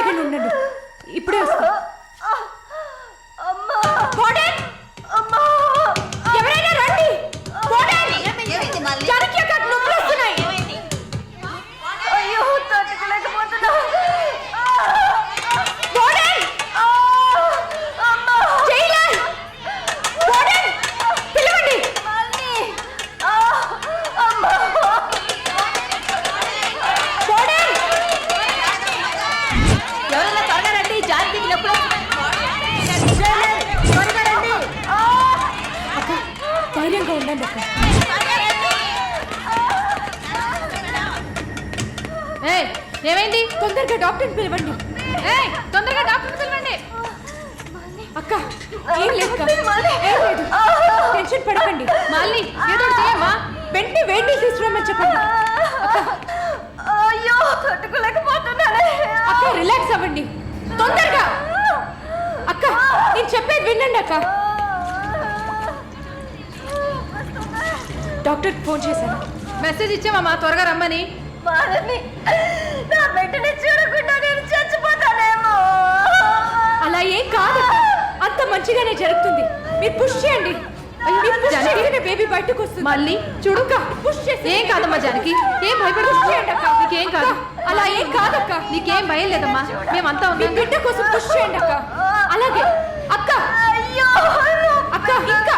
Second ఉండండి. ఇప్పుడే వస్తా. తొందరగా డాక్టర్ని పిలవండి. ఏయ్ తొందరగా డాక్టర్ పిలవండి. అక్క ఏం లేదు అక్క. ఏం లేదు. టెన్షన్ పడకండి. మళ్ళీ ఏదో ఒకటి చేయమ్మా. వెంటనే వేడి నీళ్ళు తీసుకురామని చెప్పండి. అయ్యో తట్టుకోలేకపోతున్నానే. అక్క రిలాక్స్ అవ్వండి. తొందరగా. అక్క నేను చెప్పేది వినండి అక్క. డాక్టర్కి ఫోన్ చేశాను. మెసేజ్ ఇచ్చామమ్మా త్వరగా రమ్మని. వాళ్ళని మంచిగానే జరుగుతుంది. మీరు పుష్ చేయండి. బేబీ బయటకు వస్తుంది. మళ్ళీ చూడు పుష్ చేసి ఏం కాదమ్మా జానకి? ఏం చేయండి అక్క. నీకేం కాదు. అలా ఏం కాదక్క. నీకేం భయం లేదమ్మా. మేమంతా మీ ఉన్నాం. బిడ్డ కోసం పుష్ చేయండి అక్క. అలాగే. అక్క. అయ్యో. అక్క ఇంకా.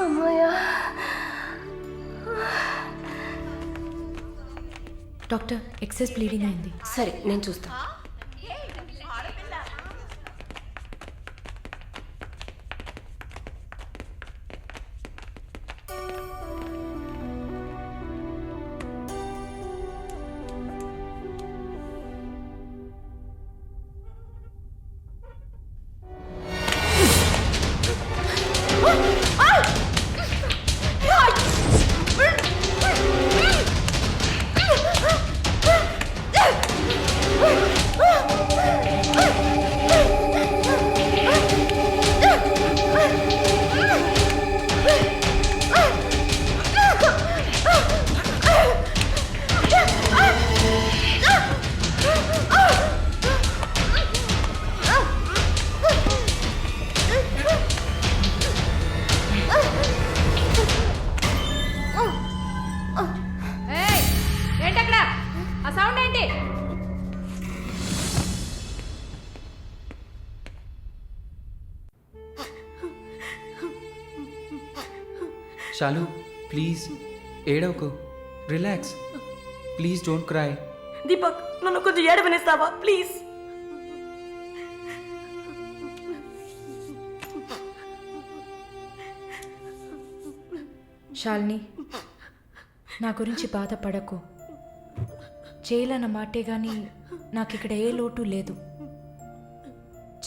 అమ్మయ్యా. డాక్టర్ ఎక్సెస్ బ్లీడింగ్ అయింది. సరే నేను చూస్తా. సౌండ్ ఏంటి? షాలు ప్లీజ్ ఏడవకు. Relax. Please don't cry. Deepak నన్ను కొంచెం ఏడవనిస్తావా? ప్లీజ్. శాలిని నా గురించి బాధపడకు. చేయలన్న మాటే కానీ నాకు ఇక్కడ ఏ లోటు లేదు.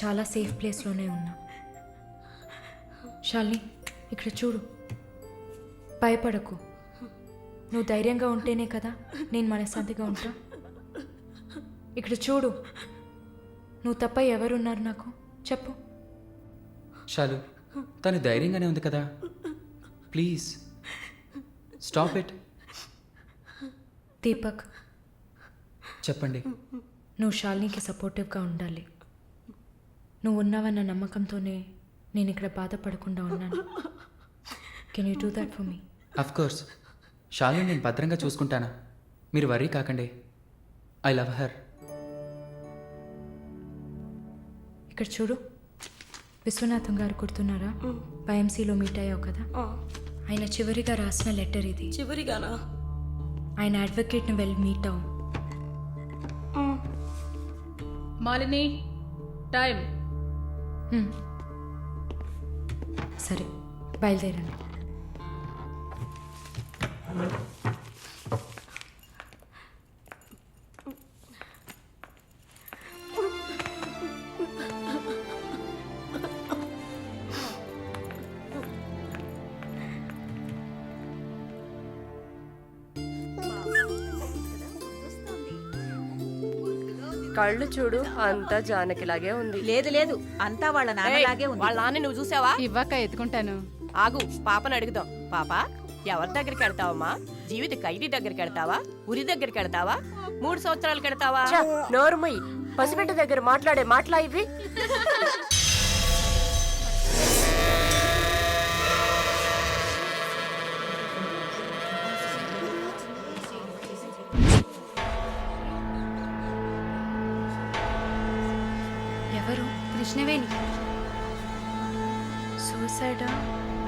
చాలా సేఫ్ ప్లేస్లోనే ఉన్నా. శాలిని ఇక్కడ చూడు. భయపడకు. నువ్వు ధైర్యంగా ఉంటేనే కదా నేను మనశ్శాంతిగా ఉంటా. ఇక్కడ చూడు. నువ్వు తప్ప ఎవరున్నారు నాకు? చెప్పు. షాలు తను ధైర్యంగానే ఉంది కదా? ప్లీజ్. Stop it. దీపక్ చెప్పండి. నువ్వు శాలినికి సపోర్టివ్గా ఉండాలి. నువ్వు ఉన్నావన్న నమ్మకంతోనే నేను ఇక్కడ బాధపడకుండా ఉన్నాను. Can you do that for me of course Shalu నేను భద్రంగా చూసుకుంటానా? మీరు వరీ కాకండి. ఐ లవ్ హర్ ఇక్కడ చూడు. విశ్వనాథం గారు గుర్తున్నారా? వైఎంసీలో మీట్ అయ్యావు కదా? ఆయన చివరిగా రాసిన లెటర్ ఇది. చివరిగానా? ఆయన అడ్వకేట్ని వెళ్ళి మీట్ అవు మాలిని టైం. సరే బయలుదేరండి. కళ్ళు చూడు అంతా జానకిలాగే ఉంది. లేదు లేదు. అంతా వాళ్ళ నాన్నలాగే ఉంది. వాళ్ళ నాన్న నువ్వు చూసావా? ఇవ్వక ఎత్తుకుంటాను. ఆగు పాపను అడుగుదాం. పాప ఎవరి దగ్గరికి వెళ్తావమ్మా? జీవిత ఖైదీ దగ్గరికి వెళ్తావా? ఉరి దగ్గరికి వెళ్తావా? మూడు సంవత్సరాలకు వెళ్తావా నోరుమయ్యి పసిబిడ్డ దగ్గర మాట్లాడే మాటలా ఇవి? సూసైడా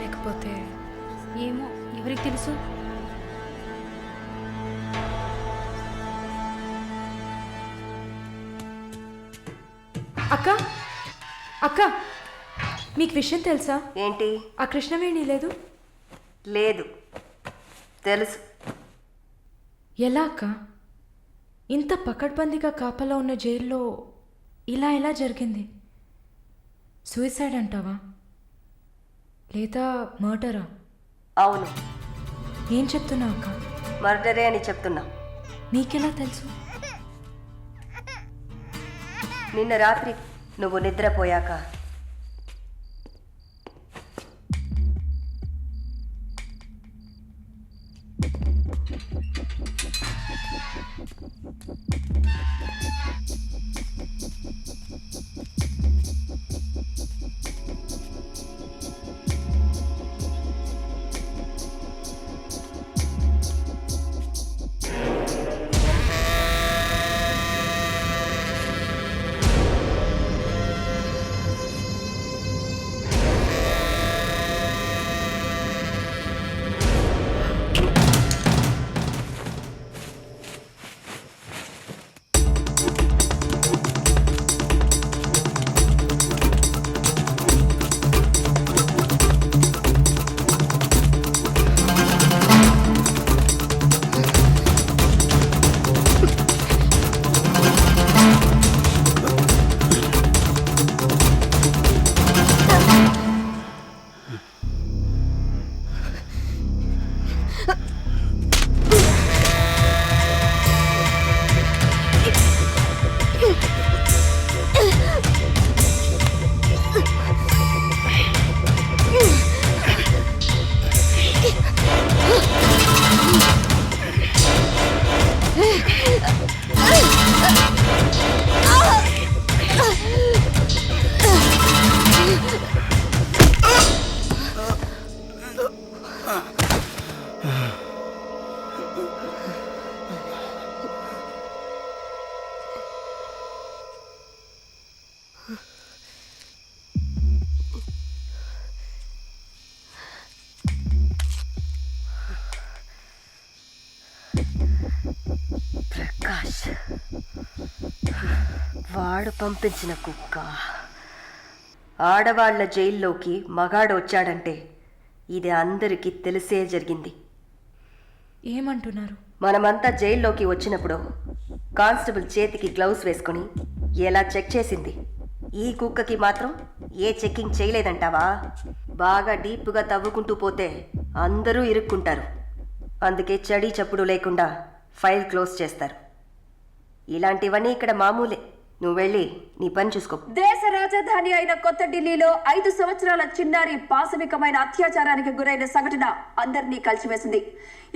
లేకపోతే ఏమో ఎవరికి తెలుసు? అక్క అక్క మీకు విషయం తెలుసా? ఏంటి? ఆ కృష్ణవేణి లేదు? లేదు. తెలుసు. ఎలా అక్క? ఇంత పకడ్బందీగా కాపలా ఉన్న జైల్లో ఇలా ఎలా జరిగింది? సూసైడ్ అంటావా? లేదా మర్డరా? అవును. ఏం చెప్తున్నావు అక్క? మర్డరే అని చెప్తున్నా. నీకెలా తెలుసు? నిన్న రాత్రి నువ్వు నిద్రపోయాక ప్రకాష్ వాడు పంపించిన కుక్క. ఆడవాళ్ళ జైల్లోకి మగాడు వచ్చాడంటే ఇది అందరికీ తెలిసే జరిగింది. ఏమంటున్నారు? మనమంతా జైల్లోకి వచ్చినప్పుడు కానిస్టేబుల్ చేతికి గ్లౌస్ వేసుకుని ఎలా చెక్ చేసింది? ఈ కుక్కకి మాత్రం ఏ చెక్కింగ్ చేయలేదంటావా? బాగా డీప్గా తవ్వుకుంటూ పోతే అందరూ ఇరుక్కుంటారు. అందుకే చడి చప్పుడు లేకుండా ఫైల్ క్లోజ్ చేస్తారు. ఇలాంటివన్నీ ఇక్కడ మామూలే. నువ్వు వెళ్ళి నీ పని చూసుకో. దేశ రాజధాని అయిన కొత్త ఢిల్లీలో ఐదు సంవత్సరాల చిన్నారి పాశవికమైన అత్యాచారానికి గురైన సంఘటన అందరినీ కలిసివేసింది.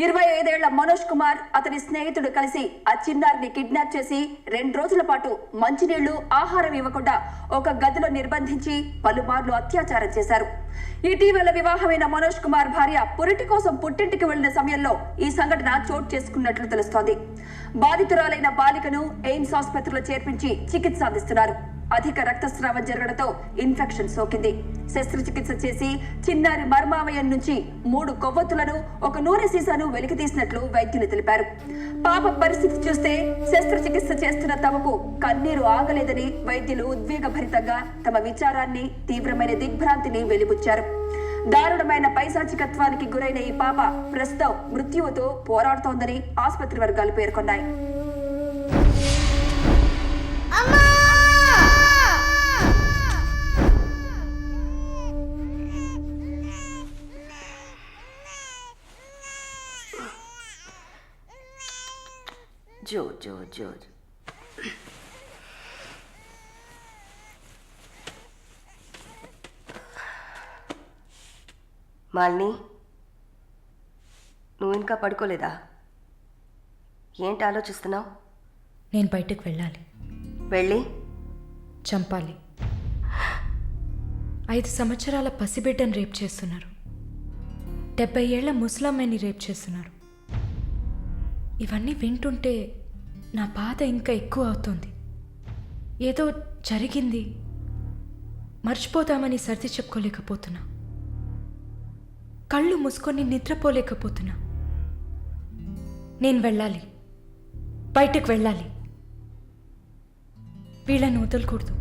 ఇరవై ఐదేళ్ళ మనోజ్ కుమార్ అతని స్నేహితుడు కలిసి ఆ చిన్నారిని కిడ్నాప్ చేసి రెండు రోజుల పాటు మంచినీళ్ళు ఆహారం ఇవ్వకుండా ఒక గదిలో నిర్బంధించి పలుమార్లు అత్యాచారం చేశారు. ఇటీవల వివాహమైన మనోజ్ కుమార్ భార్య పురిటి కోసం పుట్టింటికి వెళ్ళిన సమయంలో ఈ సంఘటన చోటు చేసుకున్నట్లు తెలుస్తోంది. బాధితురాలైన బాలికను ఎయిమ్స్ ఆసుపత్రిలో చేర్పించి చికిత్స అందిస్తున్నారు. అధిక రక్తస్రావం జరగడంతో ఇన్ఫెక్షన్ సోకింది. శస్త్రచికిత్స చేసి చిన్నారి మర్మావయం నుంచి మూడు కొవ్వొత్తులను ఒక నూనె సీసాను వెలికి తీసినట్లు వైద్యులు తెలిపారు. పాప పరిస్థితి చూస్తే శస్త్రచికిత్స చేస్తున్న తమకు కన్నీరు ఆగలేదని వైద్యులు ఉద్వేగభరితంగా తమ విచారాన్ని తీవ్రమైన దిగ్భ్రాంతిని వెలిబుచ్చారు. దారుణమైన పైశాచికత్వానికి గురైన ఈ పాప ప్రస్తుతం మృత్యువుతో పోరాడుతోందని ఆసుపత్రి వర్గాలు పేర్కొన్నాయి. Джо, Джо. మాలిని నువ్వు ఇంకా పడుకోలేదా? ఏంటి ఆలోచిస్తున్నావు? నేను బయటకు వెళ్ళాలి. వెళ్ళి? చంపాలి. ఐదు సంవత్సరాల పసిబిడ్డను రేప్ చేస్తున్నారు. డెబ్బై ఏళ్ళ ముసలమ్మని రేప్ చేస్తున్నారు. ఇవన్నీ వింటుంటే నా బాధ ఇంకా ఎక్కువ అవుతుంది. ఏదో జరిగింది. మర్చిపోదామని సర్ది చెప్పుకోలేకపోతున్నా. కళ్ళు మూసుకొని నిద్రపోలేకపోతున్నా. నేను వెళ్ళాలి. బయటకు వెళ్ళాలి. వీళ్ళని వదలకూడదు?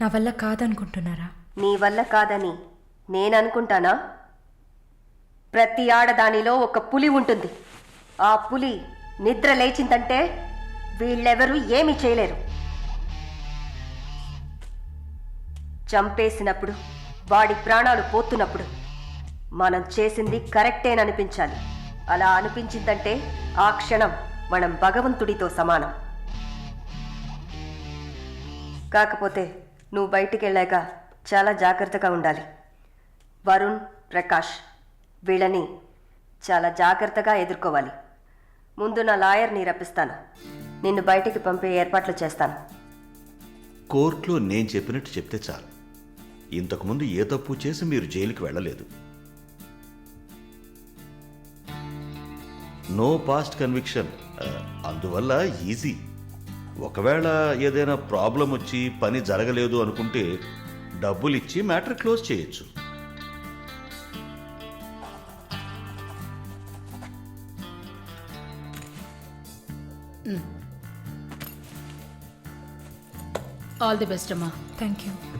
నా వల్ల కాదనుకుంటున్నారా? నీ వల్ల కాదని నేను అనుకుంటానా ప్రతి ఆడదానిలో ఒక పులి ఉంటుంది. ఆ పులి నిద్ర లేచిందంటే వీళ్ళెవరూ ఏమీ చేయలేరు. చంపేసినప్పుడు వాడి ప్రాణాలు పోతున్నప్పుడు మనం చేసింది కరెక్టేననిపించాలి. అలా అనిపించిందంటే ఆ క్షణం మనం భగవంతుడితో సమానం. కాకపోతే నువ్వు బయటికి వెళ్ళాక చాలా జాగ్రత్తగా ఉండాలి. వరుణ్ ప్రకాష్ వీళ్ళని చాలా జాగ్రత్తగా ఎదుర్కోవాలి. ముందు నా లాయర్ని రప్పిస్తాను. నిన్ను బయటికి పంపే ఏర్పాట్లు చేస్తాను. కోర్టులో నేను చెప్పినట్టు చెప్తే చాలు. ఇంతకుముందు ఏ తప్పు చేసి మీరు జైలుకి వెళ్ళలేదు. నో పాస్ట్ కన్విక్షన్ అందువల్ల ఈజీ ఒకవేళ ఏదైనా ప్రాబ్లం వచ్చి పని జరగలేదు అనుకుంటే డబ్బులిచ్చి మ్యాటర్ క్లోజ్ చేయొచ్చు. All the best, Amma. Thank you.